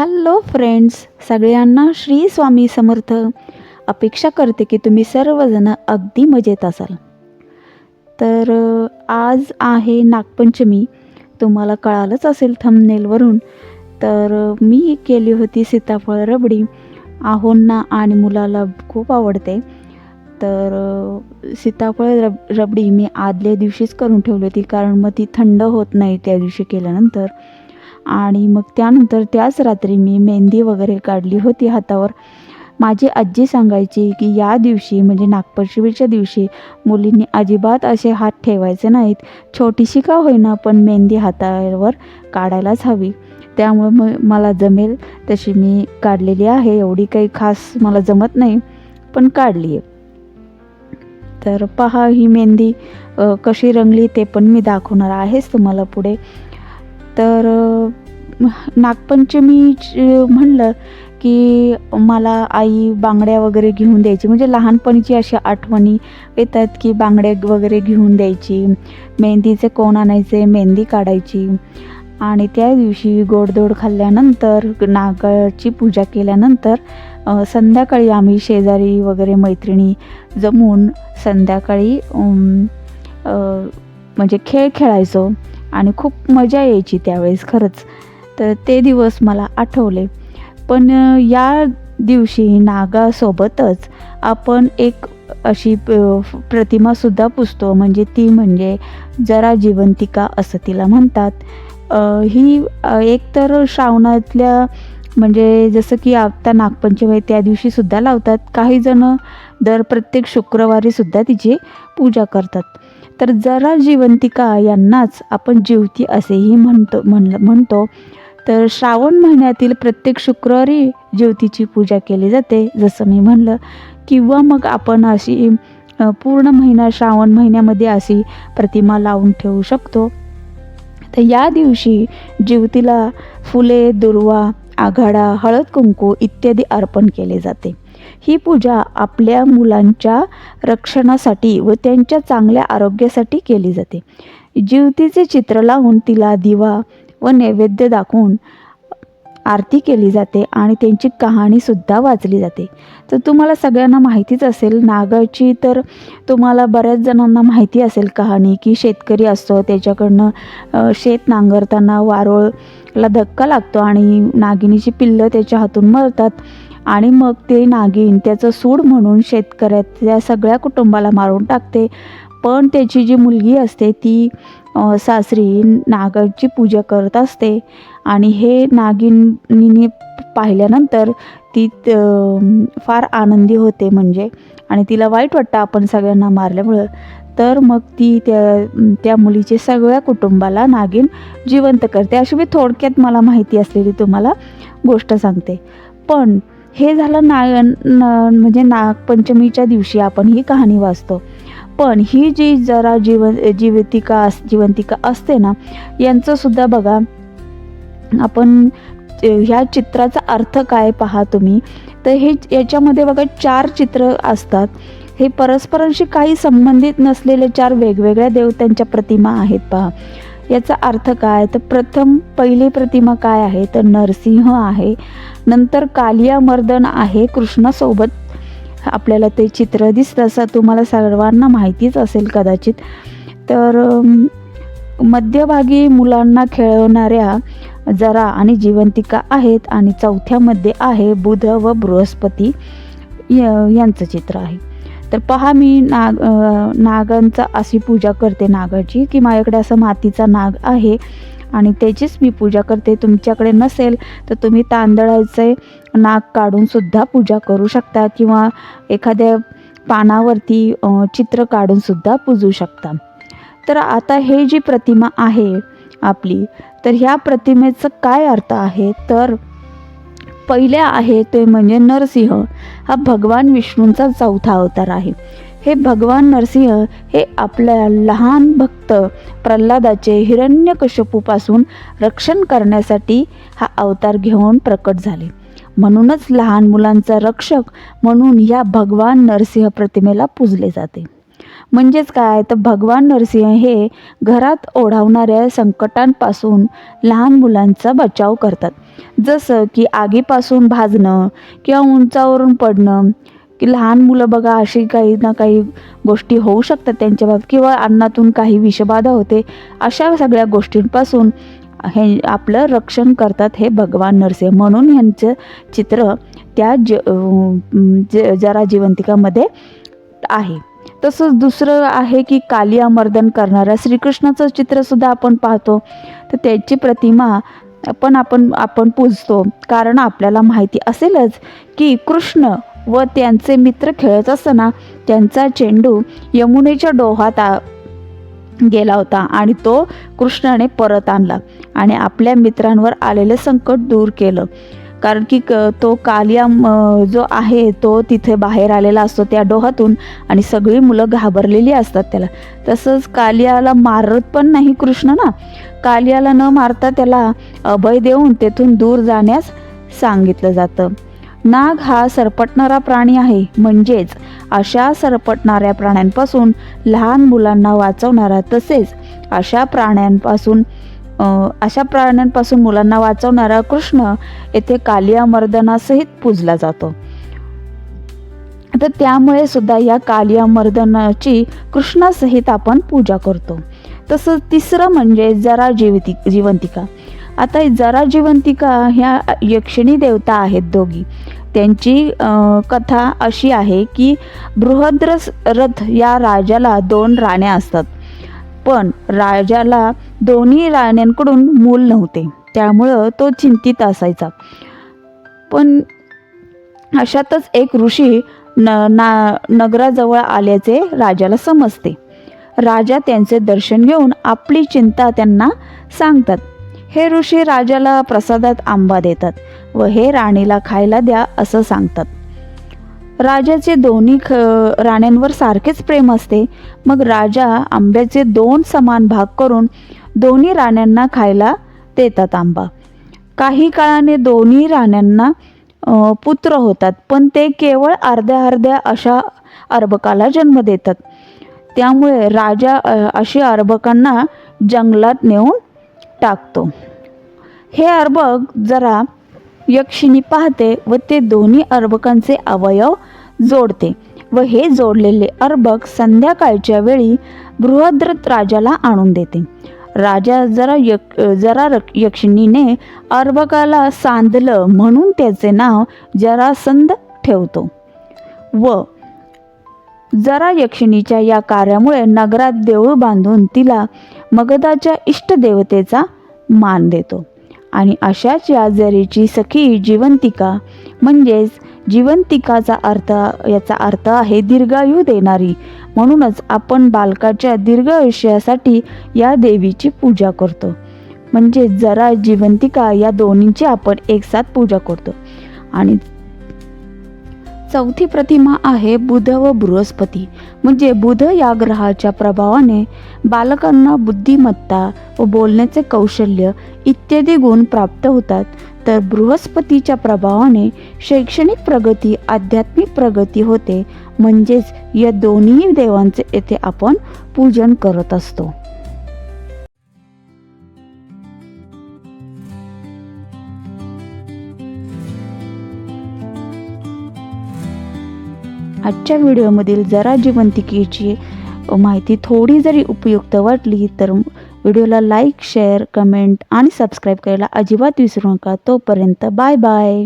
Hello friends सगळ्यांना श्री स्वामी समर्थ. अपेक्षा करते की तुम्ही सर्वजण अगदी मजेत असाल. तर आज आहे नागपंचमी. तुम्हाला कळालंच असेल थंबनेलवरून तर मी केली होती सीताफळ रबडी. आहोंना आणि मुलाला खूप आवडते. तर सीताफळ रब रबडी मी आदल्या दिवशीच करून ठेवली होती कारण मग ती थंड होत नाही त्या दिवशी केल्यानंतर. आणि मग त्यानंतर त्याच रात्री मी मेहंदी वगैरे काढली होती हातावर. माझी आजी सांगायची की या दिवशी म्हणजे नागपंचमीच्या दिवशी मुलींनी अजिबात असे हात ठेवायचे नाहीत. छोटीशी का होईना पण मेहंदी हातावर काढायलाच हवी. त्यामुळे मग मला जमेल तशी मी काढलेली आहे. एवढी काही खास मला जमत नाही पण काढली आहे तर पहा ही मेहंदी कशी रंगली ते पण मी दाखवणार आहेच तुम्हाला पुढे. तर नागपंचमी म्हणलं की मला आई बांगड्या वगैरे घेऊन द्यायची. म्हणजे लहानपणीची अशा आठवणी येतात की बांगड्या वगैरे घेऊन द्यायची मेहंदीचे कोण आणायचे मेहंदी काढायची. आणि त्या दिवशी गोडधोड खाल्ल्यानंतर नागाची पूजा केल्यानंतर संध्याकाळी आम्ही शेजारी वगैरे मैत्रिणी जमून संध्याकाळी म्हणजे खेळ खेळायचो. आणि खूप मजा यायची त्यावेळेस खरंच. तर ते दिवस मला आठवले. पण या दिवशी नागासोबतच आपण एक अशी प- प्रतिमासुद्धा पुजतो. म्हणजे ती म्हणजे जरा जिवंतिका असं तिला म्हणतात. ही एकतर एक तर श्रावणातल्या म्हणजे जसं की आता नागपंचमी त्या दिवशीसुद्धा लावतात. काही जणं दर प्रत्येक शुक्रवारीसुद्धा तिची पूजा करतात. तर जरा जिवंतिका यांनाच आपण जिवती असेही म्हणतो म्हणलं म्हणतो. तर श्रावण महिन्यातील प्रत्येक शुक्रवारी ज्योतीची पूजा केली जाते. जसं मी म्हणलं किंवा मग आपण अशी पूर्ण महिना श्रावण महिन्यामध्ये अशी प्रतिमा लावून ठेवू शकतो. तर या दिवशी ज्योतीला फुले दुर्वा आघाडा हळद कुंकू इत्यादी अर्पण केले जाते. ही पूजा आपल्या मुलांच्या रक्षणासाठी व त्यांच्या चांगल्या आरोग्यासाठी केली जाते. जीवतीचे चित्र लावून तिला दिवा व नैवेद्य दाखवून आरती केली जाते आणि त्यांची कहाणीसुद्धा वाचली जाते. तर तुम्हाला सगळ्यांना माहितीच असेल नागाची तर तुम्हाला बऱ्याच जणांना माहिती असेल कहाणी की शेतकरी असतो त्याच्याकडनं शेत नांगरताना वारोळला धक्का लागतो आणि नागिनीची पिल्लं त्याच्या हातून मरतात. आणि मग ते नागिन त्याचं सूड म्हणून शेतकऱ्याच्या सगळ्या कुटुंबाला मारून टाकते. पण त्याची जी मुलगी असते ती सासरी नागाची पूजा करत असते. आणि हे नागिनीने पाहिल्यानंतर ती फार आनंदी होते म्हणजे. आणि तिला वाईट वाटतं आपण सगळ्यांना मारल्यामुळं. तर मग ती त्या त्या मुलीचे सगळ्या कुटुंबाला नागिन जिवंत करते. अशी मी थोडक्यात मला माहिती असलेली तुम्हाला गोष्ट सांगते. पण हे झालं ना न- म्हणजे नागपंचमीच्या दिवशी आपण ही कहाणी वाचतो. पण ही जी जरा जीवन जीवितिका अस जिवंतिका असते ना यांचंसुद्धा बघा आपण ह्या चित्राचा अर्थ काय पहा तुम्ही? तर हे याच्यामध्ये बघा चार चित्र असतात. हे परस्परांशी काही संबंधित नसलेले चार वेगवेगळ्या देवतांच्या प्रतिमा आहेत पहा. याचा अर्थ काय? तर प्रथम पहिली प्रतिमा काय आहे? तर नरसिंह आहे. नंतर कालिया मर्दन आहे कृष्णासोबत. आपल्याला ते चित्र दिसतं असं तुम्हाला सर्वांना माहितीच असेल कदाचित. तर मध्यभागी मुलांना खेळवणाऱ्या जरा आणि जिवंतिका आहेत आणि चौथ्यामध्ये आहे बुध व बृहस्पती. य- यांचं चित्र आहे. तर पहा मी नाग नागांचा अशी पूजा करते नागाची की माझ्याकडे असं मातीचा नाग आहे आणि त्याचीच मी पूजा करते. तुमच्याकडे नसेल तर तुम्ही तांदळाचे नाग काढूनसुद्धा पूजा करू शकता किंवा एखाद्या पानावरती चित्र काढूनसुद्धा पूजू शकता. तर आता हे जी प्रतिमा आहे आपली तर ह्या प्रतिमेचं काय अर्थ आहे? तर पहिले आहे ते म्हणजे नरसिंह. हा भगवान विष्णूंचा चौथा अवतार आहे. हे भगवान नरसिंह हे आपल्या लहान भक्त प्रल्हादाचे हिरण्यकश्यपूपासून रक्षण करण्यासाठी हा अवतार घेऊन प्रकट झाले. म्हणूनच लहान मुलांचा रक्षक म्हणून या भगवान नरसिंह प्रतिमेला पूजले जाते. म्हणजेच काय? तर भगवान नरसिंह हे घरात ओढावणाऱ्या संकटांपासून लहान मुलांचा बचाव करतात. जसं की आगीपासून भाजणं किंवा उंचावरून पडणं. की लहान मुलं बघा अशी काही ना काही गोष्टी होऊ शकतात त्यांच्या बाबतीत किंवा अन्नातून काही विषबाधा होते अशा सगळ्या गोष्टींपासून हे आपलं रक्षण करतात हे भगवान नरसिंह. म्हणून ह्यांचं चित्र त्या ज ज जरा जिवंतिकामध्ये आहे. तसंच दुसरं आहे की कालिया मर्दन करणाऱ्या श्रीकृष्णाचं चित्रसुद्धा आपण पाहतो. तर त्याची प्रतिमा पण आपण आपण पूजतो. कारण आपल्याला माहिती असेलच की कृष्ण व त्यांचे मित्र खेळत असताना त्यांचा चेंडू यमुनेच्या डोहात आ गेला होता आणि तो कृष्णाने परत आणला आणि आपल्या मित्रांवर आलेले संकट दूर केलं. कारण की क तो कालिया जो आहे तो तिथे बाहेर आलेला असतो त्या डोहातून आणि सगळी मुलं घाबरलेली असतात त्याला. तसंच कालियाला मारत पण नाही कृष्ण ना. कालियाला न मारता त्याला अभय देऊन तेथून दूर जाण्यास सांगितलं जातं. नाग हा सरपटणारा प्राणी आहे. म्हणजेच अशा सरपटणाऱ्या प्राण्यांपासून लहान मुलांना वाचवणारा तसेच अशा प्राण्यांपासून अशा प्राण्यांपासून मुलांना वाचवणारा कृष्ण येथे कालिया मर्दनासहित पूजला जातो. तर त्यामुळे सुद्धा या कालिया मर्दनाची कृष्णासहित आपण पूजा करतो. तसं तिसरं म्हणजे जरा जीवती जिवंतिका. आता जरा जिवंतिका ह्या यक्षिणी देवता आहेत दोघी. त्यांची कथा अशी आहे की बृहद्रस रथ या राजाला दोन राण्या असतात. पण राजाला दोन्ही राण्यांकडून मूल नव्हते. त्यामुळं तो चिंतित असायचा. पण अशातच एक ऋषी न ना नगराजवळ आल्याचे राजाला समजते. राजा त्यांचे दर्शन घेऊन आपली चिंता त्यांना सांगतात. हे ऋषी राजाला प्रसादात आंबा देतात व हे राणीला खायला द्या असं सांगतात. राजाचे दोन्ही ख राण्यांवर सारखेच प्रेम असते. मग राजा आंब्याचे दोन समान भाग करून दोन्ही राण्यांना खायला देतात आंबा. काही काळाने दोन्ही राण्यांना पुत्र होतात पण ते केवळ अर्ध्या अर्ध्या अशा अर्भकाला जन्म देतात. त्यामुळे राजा अशी अर्भकांना जंगलात नेऊन टाकतो. हे अर्भक जरा यक्षिणी पाहते व ते दोन्ही अर्भकांचे अवयव जोडते व हे जोडलेले अर्भक संध्याकाळच्या वेळी बृहद्रथ राजाला आणून देते. राजा जरा यक जरा रक- यक्षिणीने अर्भकाला सांधलं म्हणून त्याचे नाव जरासंध ठेवतो. व जरा यक्षिणीच्या या कार्यामुळे नगरात देऊळ बांधून तिला मगधाच्या इष्टदेवतेचा मान देतो. आणि अशाच या जरीची सखी जिवंतिका म्हणजेच जिवंतिकाचा अर्थ याचा अर्थ आहे दीर्घायू देणारी. म्हणूनच आपण बालकाच्या दीर्घ आयुष्यासाठी या देवीची पूजा करतो. म्हणजे जरा जिवंतिका या दोन्हींची आपण एकसाथ पूजा करतो. आणि चौथी प्रतिमा आहे बुध व बृहस्पती. म्हणजे बुध या ग्रहाच्या प्रभावाने बालकांना बुद्धिमत्ता व बोलण्याचे कौशल्य इत्यादी गुण प्राप्त होतात. तर बृहस्पतीच्या प्रभावाने शैक्षणिक प्रगती आध्यात्मिक प्रगती होते. म्हणजेच या दोन्ही देवांचे येथे आपण पूजन करत असतो. आजच्या व्हिडिओमधील जरा जिवंतिकेची माहिती थोडी जरी उपयुक्त वाटली तर व्हिडिओला लाईक शेअर कमेंट आणि सबस्क्राईब करायला अजिबात विसरू नका. तोपर्यंत बाय बाय.